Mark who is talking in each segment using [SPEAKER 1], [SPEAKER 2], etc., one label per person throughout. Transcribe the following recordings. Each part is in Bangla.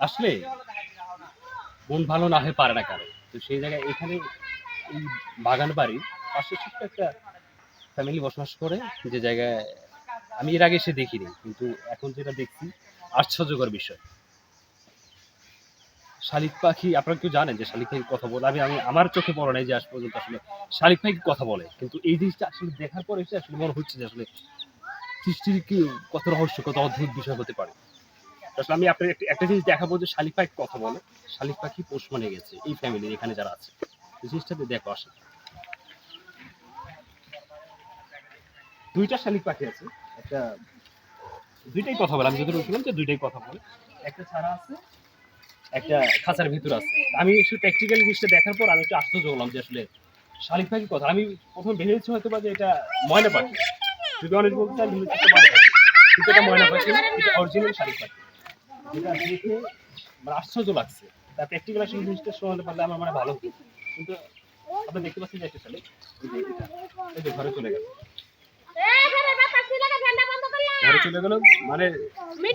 [SPEAKER 1] আসলে মন ভালো না হয়ে পারে না কারও। তো সেই জায়গায় এখানে এই বাগান বাড়ির পাশে ছোট্ট একটা ফ্যামিলি বসবাস করে, যে জায়গায় আমি এর আগে এসে দেখিনি, কিন্তু এখন যেটা দেখছি, আশ্চর্যকর বিষয়। শালিক পাখি, আপনারা কেউ জানেন যে শালিক পাখি কথা বলে? আমি আমি, আমার চোখে পড়ে নাই যে আজ পর্যন্ত আসলে শালিক পাখি কথা বলে। কিন্তু এই জিনিসটা আসলে দেখার পরে এসে আসলে মনে হচ্ছে যে আসলে সৃষ্টির কি কত রহস্য, কত অদ্ভুত বিষয় হতে পারে। আসলে আমি আপনার একটা- একটা জিনিস দেখাবো যে শালিক পাখি কথা বলে। শালিক পাখি পোষ মানে গেছে এই ফ্যামিলির এখানে যারা আছে। এই জিনিসটাতে দেখো আসে দুইটা শালিক পাখি আছে? একটা দুইটাই কথা বলে। আমি যতটুকু শুনলাম যে দুইটাই কথা বলে। একটা ছাড়া আছে, একটা খাঁচার ভিতর আছে। আমি আসলে প্র্যাকটিক্যাল জিনিসটা দেখার পর আমি একটু আশ্চর্য হলাম যে আসলে শালিক পাখি কথা। আমি প্রথমে ভেবেছি হয়তো বা যে এটা ময়না পাখি। যদি অনেক বলতে ময়না কিন্তু এটা ময়না পাখি, এটা অরিজিনাল শালিক পাখি যেটা দেখে মানে আশ্চর্য লাগছে। তার প্র্যাকটিক্যাল আসলে জিনিসটা শোনাতে পারলে আমার মানে ভালো হতো। কিন্তু আপনি দেখতে পাচ্ছেন যে একটা শালিক এই যে ঘরে চলে গেল। ঘরে চলে গেল মানে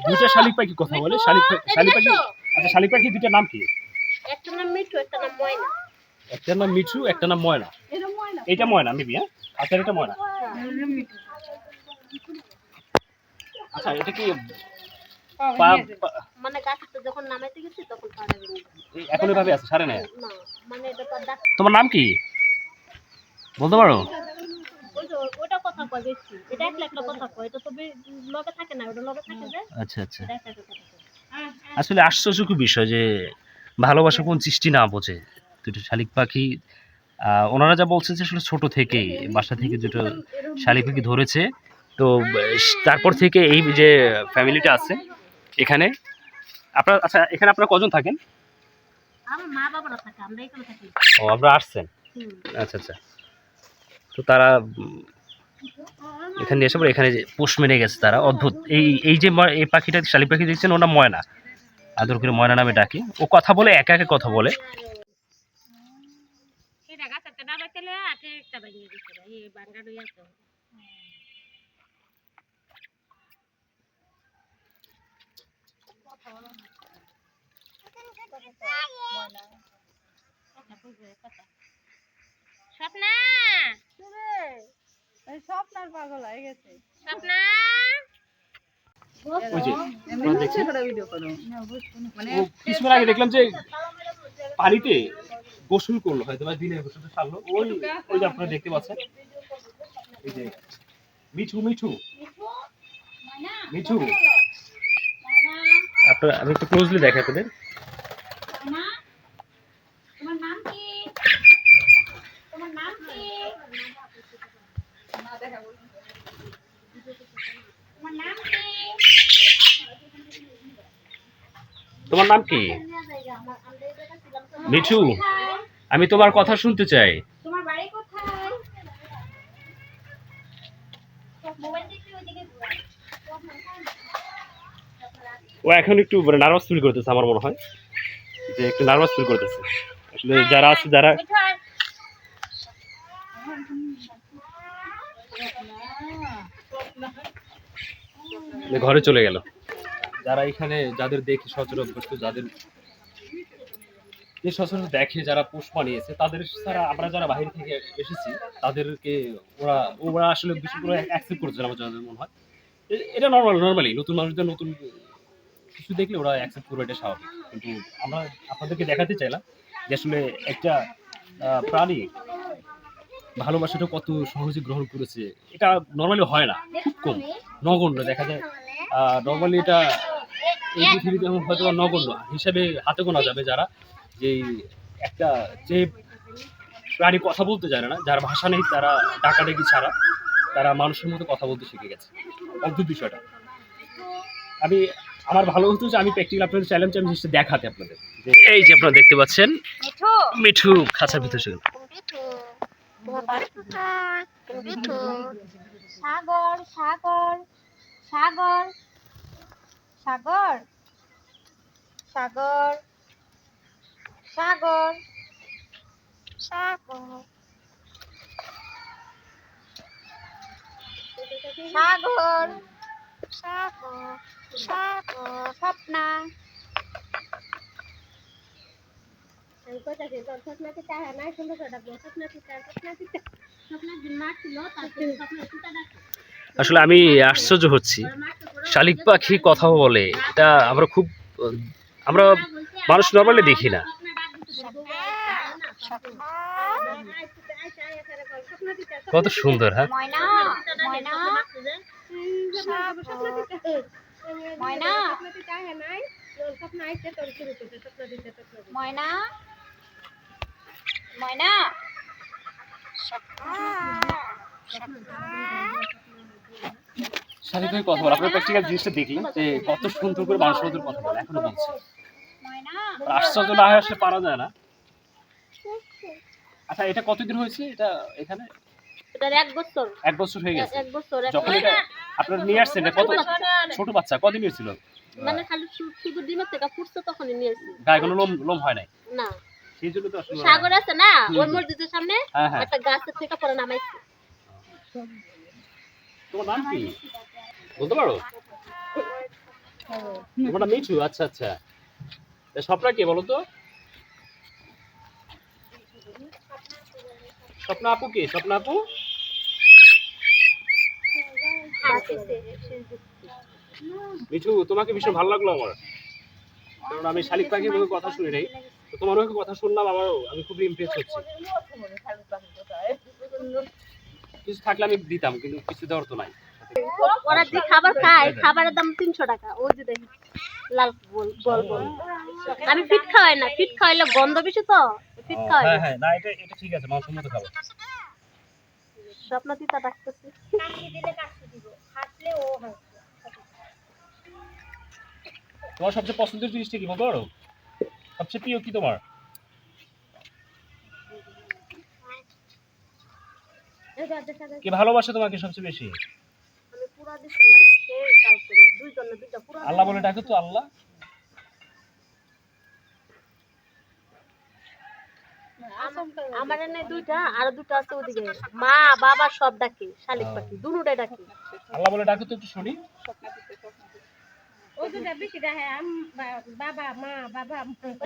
[SPEAKER 1] দুইটা শালিক পাখি কথা বলে শালিক শালিক পাখি আচ্ছা শালিক পাখি দুইটা নাম কি?
[SPEAKER 2] একটা নাম মিঠু একটা নাম ময়না।
[SPEAKER 1] একটার নাম মিঠু একটা নাম ময়না। এটা ময়না। মেবি হ্যাঁ? আচ্ছা এটা ময়না। আচ্ছা এটা কি পা-
[SPEAKER 2] মানে গাছটা যখন নামাইতে গেছি তখন পাড়া ভেঙে গেছে।
[SPEAKER 1] এই এখন এভাবে আছে সারে
[SPEAKER 2] না মানে এটা
[SPEAKER 1] তোমার নাম কি? বলতে পারো।
[SPEAKER 2] ওটা কথা কয় বেশি। এটা একলা একলা কথা কয় এটা তো লগে থাকে না ওটা লগে থাকে যে।
[SPEAKER 1] আচ্ছা আচ্ছা। আসলে আশ্চর্যকর বিষয় যে ভালোবাসা কোন সৃষ্টি না বোঝে। দুটো শালিক পাখি ওনারা যা বলছে যে আসলে ছোট থেকেই বাসা থেকে দুটো শালিক পাখি ধরেছে। তো তারপর থেকে এই যে ফ্যামিলিটা আছে এখানে? আপনার আচ্ছা এখানে আপনারা কজন থাকেন? ও আপনারা আসছেন? আচ্ছা আচ্ছা। তো তারা এখানে এসে পরে এখানে যে পোষ মেরে গেছে তারা অদ্ভুত। এই এই যে এই পাখিটা শালিক পাখি দেখছেন? ওর নাম ময়না। আদর করে ময়না নামে ডাকি। ও কথা বলে একা একা কথা বলে।
[SPEAKER 2] এটা গাছটা নামাইতে লে আগে একটা ভেঙে গেছে এই বাঙ্গা রই আছে স্বপ্না?
[SPEAKER 3] স্বপ্নার পাগল হয়ে গেছে।
[SPEAKER 2] স্বপ্না?
[SPEAKER 1] ওই যে তোমরা দেখছেন?
[SPEAKER 3] ভিডিও করো। মানে
[SPEAKER 1] ও কিছুক্ষণ আগে দেখলাম যে পানিতে গোসল করল হয়তো বা দিনের গোসলটা সারলো। ওই ওই যে আপনারা দেখতে পাচ্ছেন। এই যে মিঠু মিঠু। মিঠু? আপনারা আমি একটু ক্লোজলি দেখাই আপনাদের।
[SPEAKER 2] তোমার নাম কি? তোমার নাম কি? তোমার নাম কি?
[SPEAKER 1] তোমার নাম কি? মিঠু। আমি তোমার কথা শুনতে চাই।
[SPEAKER 2] তোমার বাড়ি কোথায়? মোবাইল দেখতে ওইদিকে ঘুরো।
[SPEAKER 1] ও এখন একটু মানে নার্ভাস ফিল করতেছে আমার মনে হয়। যে একটু নার্ভাস ফিল করতেছে। আসলে যারা আছে, যারা ঘরে চলে গেল। যারা এখানে যাদের দেখে সচরাচর অভ্যস্ত যাদের যে সচরাচর দেখে যারা পোষ বানিয়েছে তাদের ছাড়া আমরা যারা বাইরে থেকে এসেছি, তাদেরকে ওরা ওরা আসলে বেশি করে অ্যাকসেপ্ট করছে আমার যাদের মনে হয়। এটা নর্মাল নর্মালি নতুন মানুষদের নতুন কিছু দেখলে ওরা অ্যাকসেপ্ট করবে, এটা স্বাভাবিক। কিন্তু আমরা আপনাদেরকে দেখাতে চাইলাম যে আসলে একটা প্রাণী ভালোবাসাটা কত সহজে গ্রহণ করেছে, এটা নর্মালি হয় না। খুব কম নগণ্য, দেখা যায় নর্মালি এটা এই পৃথিবীতে হয়তো নগণ্য। হিসাবে হাতে গোনা যাবে যারা যে একটা যে প্রাণী কথা বলতে জানে না, যার ভাষা নেই, তারা ডাকাডাকি ছাড়া তারা মানুষের মতো কথা বলতে শিখে গেছে। অদ্ভুত বিষয়টা। আমি আমার ভালো হতো যে আমি প্র্যাকটিক্যাল আপনাদের চ্যালেঞ্জ আমি জিনিসটা দেখাতে আপনাদের। এই যে আপনারা দেখতে পাচ্ছেন
[SPEAKER 2] মিঠু।
[SPEAKER 1] মিঠু খাঁচার ভিতরে ছিল
[SPEAKER 2] সাগর সাগর সাগর। সাগর। সাগর। সাগর। সাগর। সাগর। সাগর।
[SPEAKER 1] আসলে আমি আশ্চর্য হচ্ছি। শালিক পাখি কথা বলে এটা আমরা খুব আমরা মানুষ নর্মালি দেখি না। কত সুন্দর হ্যাঁ?
[SPEAKER 3] ময়না? ময়না?
[SPEAKER 1] কথা বলে। আপনার প্র্যাকটিক্যাল জিনিসটা দেখলেন যে কত সুন্দর করে মানুষের মধ্যে কথা বলে এখনও বলছে। আশ্চর্য না হয়ে আসলে পারা যায় না। আচ্ছা এটা কতদিন হয়েছে? এটা এখানে?
[SPEAKER 2] এটার এক বছর।
[SPEAKER 1] এক বছর হয়ে গেছে।
[SPEAKER 2] এক বছর।
[SPEAKER 1] যখন এটা আপনারা নিয়ে আসছেন কত? ছোট বাচ্চা কদিন হয়েছিল?
[SPEAKER 2] মানে খালি শুধু ডিমের থেকে ফুটছে তখনই নিয়েছি
[SPEAKER 1] গায়ে কোনো লোম লোম হয় নাই?
[SPEAKER 2] না।
[SPEAKER 1] সেই জন্য তো আসলে
[SPEAKER 2] সাগর আছে না? ওর মসজিদের সামনে
[SPEAKER 1] হ্যাঁ হ্যাঁ।
[SPEAKER 2] একটা গাছের থেকে পরে নামাইছি।
[SPEAKER 1] তোমার নাম কি? বলতে পারো? তোমার নাম মিঠু? আচ্ছা আচ্ছা। স্বপ্না কে বলো তো? স্বপ্না আপু কে? স্বপ্না আপু? মিঠু তোমাকে ভীষণ ভালো লাগল আমার। কারণ আমি শালিক পাখির মুখে কথা শুনি নাই। তো তোমার মুখে কথা শুনলাম আমার আমি খুব ইমপ্রেস হচ্ছি। কিছু থাকলে আমি দিতাম কিন্তু কিছু দেওয়ার তো নাই।
[SPEAKER 2] ওরা যে খাবার খায় খাবারের দাম তিনশো টাকা। ওই যে দেখি লাল বল বল বল আমি ফিট খাওয়াই না ফিট খাওয়াইলে গন্ধ বেশি তো ফিট খাওয়াই।
[SPEAKER 1] হ্যাঁ
[SPEAKER 2] না।
[SPEAKER 1] হ্যাঁ। না এটা এটা ঠিক আছে মানুষ মতো খাব।
[SPEAKER 2] স্বপ্ন তিতা ডাকতেছি।
[SPEAKER 1] তোমার সবচেয়ে পছন্দের জিনিসটা কি বলতে পারো সবচেয়ে প্রিয় কি তোমার? কে ভালোবাসে তোমাকে সবচেয়ে বেশি? আল্লাহ বলে ডাকো তো আল্লাহ।
[SPEAKER 2] আমার এনে দুইটা আর দুটো আছে ওদিকে। মা বাবা সব ডাকে শালিক পাখি দুটোটাই ডাকে।
[SPEAKER 1] আল্লাহ বলে ডাকো তো একটু শুনি।
[SPEAKER 2] ও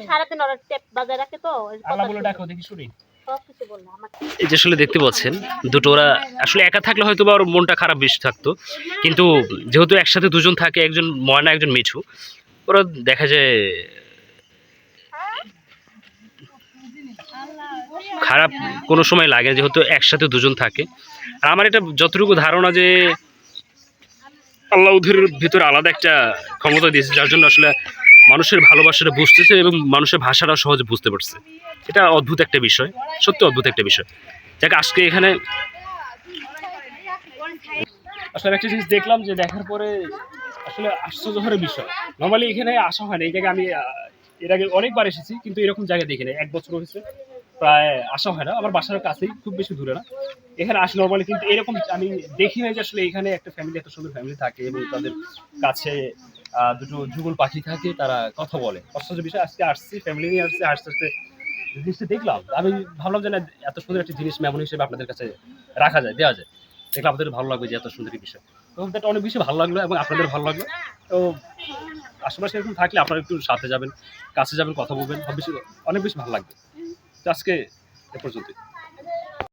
[SPEAKER 2] সারাদিন ওরা টেপ বাজায় রাখে তো ওই কথা
[SPEAKER 1] আল্লাহ বলে
[SPEAKER 2] শুনে।
[SPEAKER 1] ডাকো দেখি শুনি।
[SPEAKER 2] সব কিছু বলল আমার
[SPEAKER 1] এই যে আসলে দেখতে পাচ্ছেন দুটো ওরা আসলে একা থাকলে হয়তো বা ওর মনটা খারাপ বেশি থাকতো। কিন্তু যেহেতু একসাথে দুজন থাকে একজন ময়না একজন মিঠু ওরা দেখা যায় খারাপ কোনো সময় লাগে, যেহেতু একসাথে দুজন থাকে। আর আমার এটা যতটুকু ধারণা যে আল্লাহ ভিতরে আলাদা একটা ক্ষমতা দিয়েছে, যার জন্য আসলে মানুষের ভালোবাসাটা বুঝতেছে এবং মানুষের ভাষাটা সহজে বুঝতে পারছে। এটা অদ্ভুত একটা বিষয়, সত্যি অদ্ভুত একটা বিষয়। যাকে, আজকে এখানে আসলে একটা জিনিস দেখলাম যে দেখার পরে আসলে আশ্চর্য হওয়ার বিষয়। নর্মালি এখানে আসা হয় না, এই জায়গায় আমি এর আগে অনেকবার এসেছি, কিন্তু এরকম জায়গায় দেখি না এক বছর হয়েছে প্রায় আসা হয় না। আমার বাসার কাছেই খুব বেশি দূরে না। এখানে আসি নর্মালি কিন্তু এরকম আমি দেখি নাই যে আসলে এখানে একটা ফ্যামিলি এত সুন্দর ফ্যামিলি থাকে এবং তাদের কাছে দুটো যুগল পাখি থাকে, তারা কথা বলে। আশ্চর্য বিষয়, আজকে আসছি ফ্যামিলি নিয়ে আসছি, আস্তে আস্তে জিনিসটা দেখলাম, আমি ভাবলাম যে না, এত সুন্দর একটা জিনিস মেমন হিসেবে আপনাদের কাছে রাখা যায় দেওয়া যায়। দেখলে আপনাদের ভালো লাগবে যে এত সুন্দর বিষয়। তো এটা অনেক বেশি ভালো লাগল এবং আপনাদের ভালো লাগল। তো আশেপাশে এরকম থাকলে আপনারা একটু সাথে যাবেন, কাছে যাবেন, কথা বলবেন বেশি, অনেক বেশি ভালো লাগবে। আজকে এ পর্যন্তই।